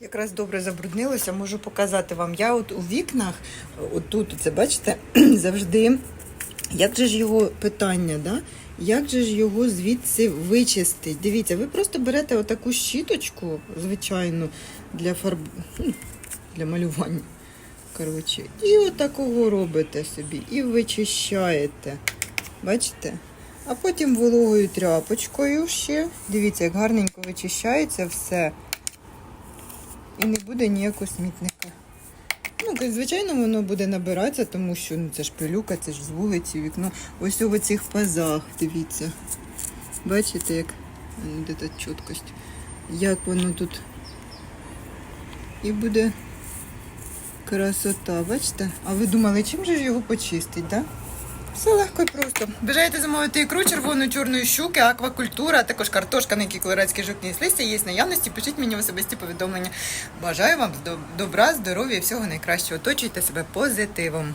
Якраз добре забруднилося, можу показати вам. Я от у вікнах, отут, це бачите, завжди. Як же ж його питання, да? Як же ж його звідси вичистити? Дивіться, ви просто берете отаку щіточку, звичайну, для фарб... ну, для малювання. Коротше, і отакого робите собі, і вичищаєте. Бачите? А потім вологою тряпочкою ще. Дивіться, як гарненько вичищається все. І не буде ніякого смітника. Ну, звичайно, воно буде набиратися, тому що ну, це ж пилюка, це ж з вулиці, вікно. Ось у цих пазах, дивіться. Бачите, як ну, де та чіткость. Як воно тут. І буде красота, бачите? А ви думали, чим же ж його почистить, так? Да? Все легко і просто. Бажаєте замовити ікру червоної чорної щуки, аквакультура, а також картошка, на якій колорадські жукні листя є наявності. Пишіть мені в особисті повідомлення. Бажаю вам добра, здоров'я і всього найкращого. Оточуйте себе позитивом.